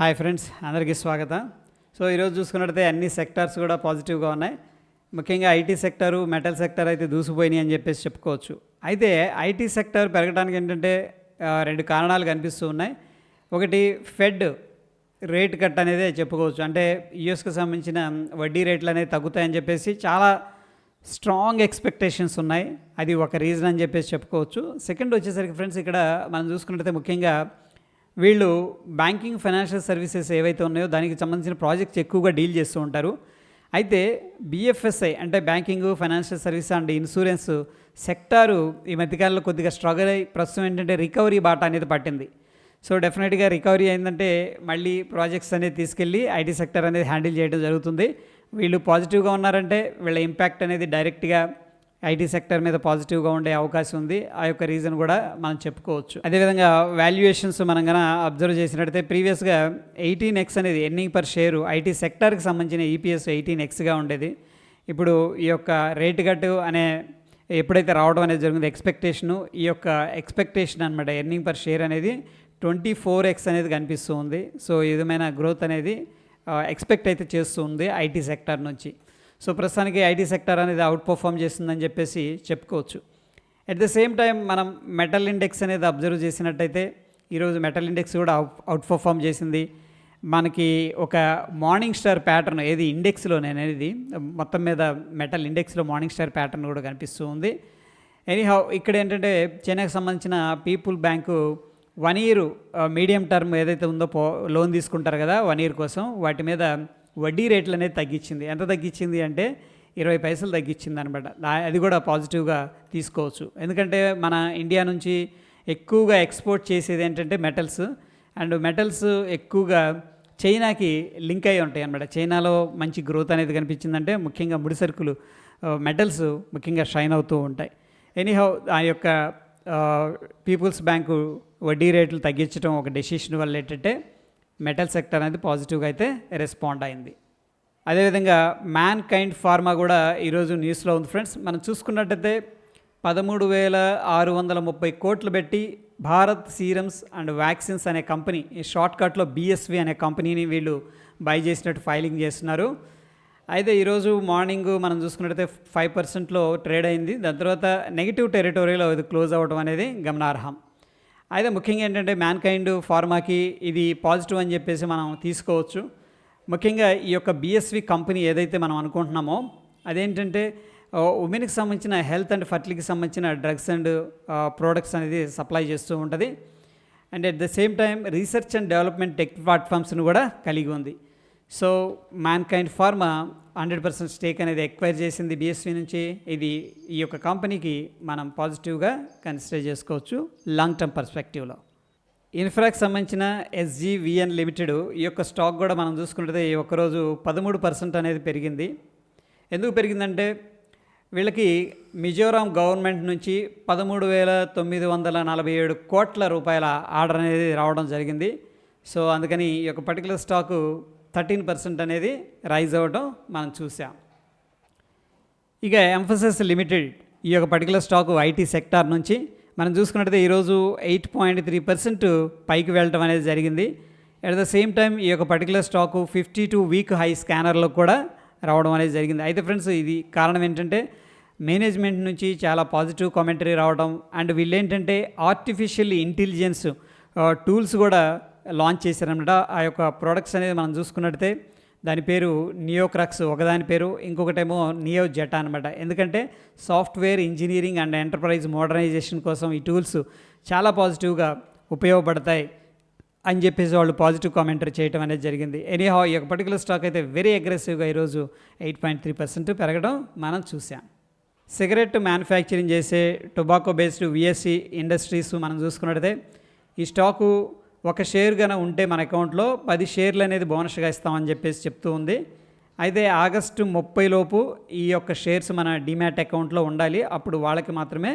Hi friends అందరికీ స్వాగతం. So ఈరోజు చూసుకున్నట్టయితే అన్ని సెక్టార్స్ కూడా పాజిటివ్గా ఉన్నాయి. ముఖ్యంగా ఐటీ సెక్టరు మెటల్ సెక్టార్ అయితే దూసిపోయినాయి అని చెప్పేసి చెప్పుకోవచ్చు. అయితే ఐటీ సెక్టార్ పెరగడానికి ఏంటంటే రెండు కారణాలు కనిపిస్తూ ఉన్నాయి. ఒకటి ఫెడ్ రేట్ కట్ అనేది చెప్పుకోవచ్చు. అంటే యుఎస్కి సంబంధించిన వడ్డీ రేట్లు అనేవి తగ్గుతాయని చెప్పేసి చాలా స్ట్రాంగ్ ఎక్స్పెక్టేషన్స్ ఉన్నాయి. అది ఒక రీజన్ అని చెప్పేసి చెప్పుకోవచ్చు. సెకండ్ వచ్చేసరికి ఫ్రెండ్స్ ఇక్కడ మనం చూసుకున్నట్టయితే ముఖ్యంగా వీళ్ళు బ్యాంకింగ్ ఫైనాన్షియల్ సర్వీసెస్ ఏవైతే ఉన్నాయో దానికి సంబంధించిన ప్రాజెక్ట్స్ ఎక్కువగా డీల్ చేస్తూ ఉంటారు. అయితే బిఎఫ్ఎస్ఐ అంటే banking financial service and insurance sector ఈ మధ్యకాలంలో కొద్దిగా స్ట్రగుల్ అయ్యి ప్రస్తుతం ఏంటంటే రికవరీ బాట అనేది పట్టింది. సో డెఫినెట్గా రికవరీ అయిందంటే మళ్ళీ ప్రాజెక్ట్స్ అనేది తీసుకెళ్ళి ఐటీ సెక్టర్ అనేది హ్యాండిల్ చేయడం జరుగుతుంది. వీళ్ళు పాజిటివ్గా ఉన్నారంటే వీళ్ళ ఇంపాక్ట్ అనేది డైరెక్ట్గా ఐటీ సెక్టర్ మీద పాజిటివ్గా ఉండే అవకాశం ఉంది. ఆ యొక్క రీజన్ కూడా మనం చెప్పుకోవచ్చు. అదేవిధంగా వాల్యుయేషన్స్ మనం కనుక అబ్జర్వ్ చేసినట్టయితే ప్రీవియస్గా ఎయిటీన్ ఎక్స్ అనేది ఎర్నింగ్ పర్ షేరు ఐటీ సెక్టార్కి సంబంధించిన ఈపీఎస్ ఎయిటీన్ ఎక్స్గా ఉండేది. ఇప్పుడు ఈ యొక్క రేట్ కట్టు అనే ఎప్పుడైతే రావడం అనేది జరిగింది ఎక్స్పెక్టేషను ఈ యొక్క ఎక్స్పెక్టేషన్ అనమాట ఎర్నింగ్ పర్ షేర్ అనేది ట్వంటీ ఫోర్ ఎక్స్ అనేది కనిపిస్తూ ఉంది. సో ఏదైనా గ్రోత్ అనేది ఎక్స్పెక్ట్ అయితే చేస్తూ ఉంది ఐటీ సెక్టార్ నుంచి. సో ప్రస్తుతానికి ఐటీ సెక్టర్ అనేది అవుట్ పర్ఫామ్ చేస్తుందని చెప్పేసి చెప్పుకోవచ్చు. అట్ ద సేమ్ టైం మనం మెటల్ ఇండెక్స్ అనేది అబ్జర్వ్ చేసినట్టయితే ఈరోజు మెటల్ ఇండెక్స్ కూడా అవుట్ పర్ఫామ్ చేసింది. మనకి ఒక మార్నింగ్ స్టార్ ప్యాటర్న్ ఏది ఇండెక్స్లో నేను అనేది మొత్తం మీద మెటల్ ఇండెక్స్లో మార్నింగ్ స్టార్ ప్యాటర్న్ కూడా కనిపిస్తూ ఉంది. ఎనీహౌ ఇక్కడ ఏంటంటే చైనాకు సంబంధించిన people bank one year medium term ఏదైతే ఉందో పో లోన్ తీసుకుంటారు కదా వన్ ఇయర్ కోసం వాటి మీద వడ్డీ రేట్లు అనేది తగ్గించింది. ఎంత తగ్గించింది అంటే ఇరవై పైసలు తగ్గించింది అనమాట అది కూడా పాజిటివ్గా తీసుకోవచ్చు. ఎందుకంటే మన ఇండియా నుంచి ఎక్కువగా ఎక్స్పోర్ట్ చేసేది ఏంటంటే మెటల్స్. అండ్ మెటల్స్ ఎక్కువగా చైనాకి లింక్ అయి ఉంటాయి అనమాట చైనాలో మంచి గ్రోత్ అనేది కనిపించిందంటే ముఖ్యంగా ముడి సరుకులు మెటల్స్ ముఖ్యంగా షైన్ అవుతూ ఉంటాయి. ఎనీహౌ ఆ యొక్క పీపుల్స్ బ్యాంకు వడ్డీ రేట్లు తగ్గించడం ఒక డెసిషన్ వల్ల ఏంటంటే మెటల్ సెక్టర్ అనేది పాజిటివ్గా అయితే రెస్పాండ్ అయింది. అదేవిధంగా మ్యాన్ కైండ్ ఫార్మా కూడా ఈరోజు న్యూస్లో ఉంది ఫ్రెండ్స్ మనం చూసుకున్నట్టయితే పదమూడు వేల ఆరు వందల ముప్పై కోట్లు పెట్టి భారత్ సీరమ్స్ అండ్ వ్యాక్సిన్స్ అనే కంపెనీ ఈ షార్ట్కట్లో బీఎస్వి అనే కంపెనీని వీళ్ళు బై చేసినట్టు ఫైలింగ్ చేస్తున్నారు. అయితే ఈరోజు మార్నింగ్ మనం చూసుకున్నట్టయితే ఫైవ్ పర్సెంట్లో ట్రేడ్ అయింది. దాని తర్వాత నెగిటివ్ టెరిటరీలో ఇది క్లోజ్ అవ్వడం అనేది గమనార్హం. అయితే ముఖ్యంగా ఏంటంటే మ్యాన్ కైండ్ ఫార్మాకి ఇది పాజిటివ్ అని చెప్పేసి మనం తీసుకోవచ్చు. ముఖ్యంగా ఈ యొక్క బిఎస్వి కంపెనీ ఏదైతే మనం అనుకుంటున్నామో అదేంటంటే ఉమెన్కి సంబంధించిన హెల్త్ అండ్ ఫర్టిలిటీకి సంబంధించిన డ్రగ్స్ అండ్ ప్రోడక్ట్స్ అనేది సప్లై చేస్తూ ఉంటుంది. And at the same time research and development tech ప్లాట్ఫామ్స్ను కూడా కలిగి ఉంది. So Mankind pharma hundred percent stake అనేది ఎక్వైర్ చేసింది బిఎస్వి నుంచి. ఇది ఈ యొక్క కంపెనీకి మనం పాజిటివ్గా కన్సిడర్ చేసుకోవచ్చు లాంగ్ టర్మ్ పర్స్పెక్టివ్లో. ఇన్ఫ్రాకి సంబంధించిన ఎస్జీవిఎన్ లిమిటెడ్ ఈ యొక్క స్టాక్ కూడా మనం చూసుకుంటే ఈ ఒక్కరోజు పదమూడు పర్సెంట్ అనేది పెరిగింది. ఎందుకు పెరిగిందంటే వీళ్ళకి మిజోరాం గవర్నమెంట్ నుంచి పదమూడు వేల తొమ్మిది వందల నలభై ఏడు కోట్ల రూపాయల ఆర్డర్ అనేది రావడం జరిగింది. సో అందుకని ఈ యొక్క పర్టికులర్ స్టాకు థర్టీన్ పర్సెంట్ అనేది రైజ్ అవ్వడం మనం చూసాం. ఇక ఎంఫసిస్ లిమిటెడ్ ఈ యొక్క పర్టికులర్ స్టాక్ ఐటీ సెక్టార్ నుంచి మనం చూసుకున్నట్టయితే ఈరోజు ఎయిట్ పాయింట్ త్రీ పర్సెంట్ పైకి వెళ్ళటం అనేది జరిగింది. అట్ ద సేమ్ టైం ఈ యొక్క particular stock fifty two week high స్కానర్లో కూడా రావడం అనేది జరిగింది. అయితే ఫ్రెండ్స్ ఇది కారణం ఏంటంటే మేనేజ్మెంట్ నుంచి చాలా పాజిటివ్ కామెంటరీ రావడం అండ్ వీళ్ళు ఏంటంటే ఆర్టిఫిషియల్ ఇంటెలిజెన్స్ టూల్స్ కూడా లాంచ్ చేశారన్నమాట. ఆ యొక్క ప్రోడక్ట్స్ అనేది మనం చూసుకున్నట్టయితే దాని పేరు నియోక్రాక్స్ ఒకదాని పేరు ఇంకొకటేమో నియో జెటా అనమాట ఎందుకంటే software engineering and enterprise modernization కోసం ఈ టూల్స్ చాలా పాజిటివ్గా ఉపయోగపడతాయి అని చెప్పేసి వాళ్ళు పాజిటివ్ కామెంటరీ చేయడం అనేది జరిగింది. ఎనీహా ఈ యొక్క పర్టికులర్ స్టాక్ అయితే వెరీ అగ్రెసివ్గా ఈరోజు ఎయిట్ పాయింట్ త్రీ పర్సెంట్ పెరగడం మనం చూసాం సిగరెట్ మ్యానుఫ్యాక్చరింగ్ చేసే టొబాకో బేస్డ్ విఎస్సి ఇండస్ట్రీస్ మనం చూసుకున్నట్టయితే ఈ స్టాకు ఒక షేర్ గన ఉంటే మన అకౌంట్లో పది షేర్లు అనేది బోనస్గా ఇస్తామని చెప్పేసి చెప్తూ ఉంది. అయితే ఆగస్టు ముప్పై లోపు ఈ యొక్క షేర్స్ మన డిమ్యాట్ అకౌంట్లో ఉండాలి. అప్పుడు వాళ్ళకి మాత్రమే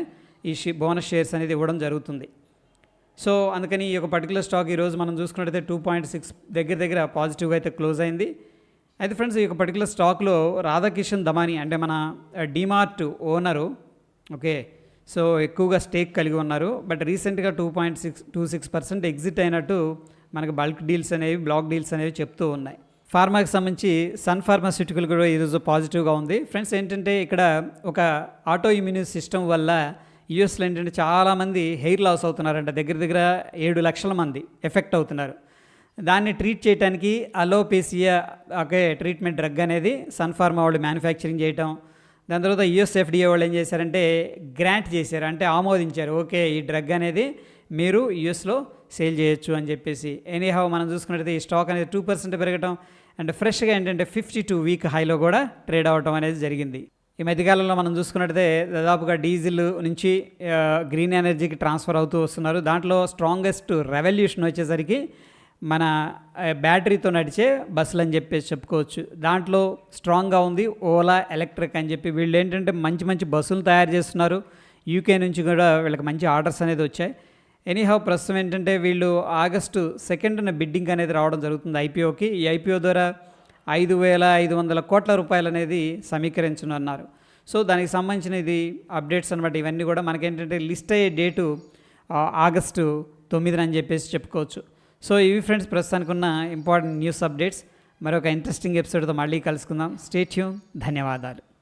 ఈ షే బోనస్ షేర్స్ అనేది ఇవ్వడం జరుగుతుంది. సో అందుకని ఈ యొక్క పర్టికులర్ స్టాక్ ఈరోజు మనం చూసుకున్నట్టయితే టూ పాయింట్ సిక్స్ దగ్గర దగ్గర పాజిటివ్గా అయితే క్లోజ్ అయింది. అయితే ఫ్రెండ్స్ ఈ యొక్క పర్టికులర్ స్టాక్లో రాధాకిషన్ దమాని అంటే మన డిమార్ట్ ఓనరు ఓకే సో ఎక్కువగా స్టేక్ కలిగి ఉన్నారు. బట్ రీసెంట్గా two point six two six percent exit అయినట్టు మనకు బల్క్ డీల్స్ అనేవి బ్లాక్ డీల్స్ అనేవి చెప్తూ ఉన్నాయి. ఫార్మాకి సంబంధించి సన్ ఫార్మాస్యూటికల్ కూడా ఈరోజు పాజిటివ్గా ఉంది. ఫ్రెండ్స్ ఏంటంటే ఇక్కడ ఒక ఆటో ఇమ్యూన్ సిస్టమ్ వల్ల యూఎస్లో ఏంటంటే చాలామంది హెయిర్ లాస్ అవుతున్నారంట. దగ్గర దగ్గర ఏడు లక్షల మంది ఎఫెక్ట్ అవుతున్నారు. దాన్ని ట్రీట్ చేయడానికి అలోపేసియా ఒకే ట్రీట్మెంట్ డ్రగ్ అనేది సన్ఫార్మా వాళ్ళు మ్యానుఫ్యాక్చరింగ్ చేయటం దాని తర్వాత యుఎస్ఎఫ్డిఏ వాళ్ళు ఏం చేశారంటే గ్రాంట్ చేశారు అంటే ఆమోదించారు. ఓకే ఈ డ్రగ్ అనేది మీరు యుఎస్లో సేల్ చేయొచ్చు అని చెప్పేసి. ఎనీహౌ మనం చూసుకున్నట్టయితే ఈ స్టాక్ అనేది టూ పర్సెంట్ పెరగటం అండ్ ఫ్రెష్గా ఏంటంటే ఫిఫ్టీ టూ వీక్ హైలో కూడా ట్రేడ్ అవ్వటం అనేది జరిగింది. ఈ మధ్యకాలంలో మనం చూసుకున్నట్టయితే దాదాపుగా డీజిల్ నుంచి గ్రీన్ ఎనర్జీకి ట్రాన్స్ఫర్ అవుతూ వస్తున్నారు. దాంట్లో స్ట్రాంగెస్ట్ రెవల్యూషన్ వచ్చేసరికి మన బ్యాటరీతో నడిచే బస్సులు అని చెప్పేసి చెప్పుకోవచ్చు. దాంట్లో స్ట్రాంగ్గా ఉంది ఓలా ఎలక్ట్రిక్ అని చెప్పి వీళ్ళు ఏంటంటే మంచి మంచి బస్సులు తయారు చేస్తున్నారు. యూకే నుంచి కూడా వీళ్ళకి మంచి ఆర్డర్స్ అనేది వచ్చాయి. ఎనీహౌ ప్రస్తుతం ఏంటంటే వీళ్ళు ఆగస్టు సెకండ్న బిడ్డింగ్ అనేది రావడం జరుగుతుంది ఐపీఓకి. ఈ ఐపీఓ ద్వారా ఐదు వేల ఐదు వందల కోట్ల రూపాయలు అనేది సమీకరించనున్నారు. సో దానికి సంబంధించిన ఇది అప్డేట్స్ అనమాట ఇవన్నీ కూడా మనకేంటంటే లిస్ట్ అయ్యే డేటు ఆగస్టు తొమ్మిదిన అని చెప్పేసి చెప్పుకోవచ్చు. సో ఇవి ఫ్రెండ్స్ ప్రస్తుతానికి ఉన్న ఇంపార్టెంట్ న్యూస్ అప్డేట్స్. మరొక ఇంట్రెస్టింగ్ ఎపిసోడ్తో మళ్ళీ కలుసుకుందాం. స్టేట్యూన్ ధన్యవాదాలు.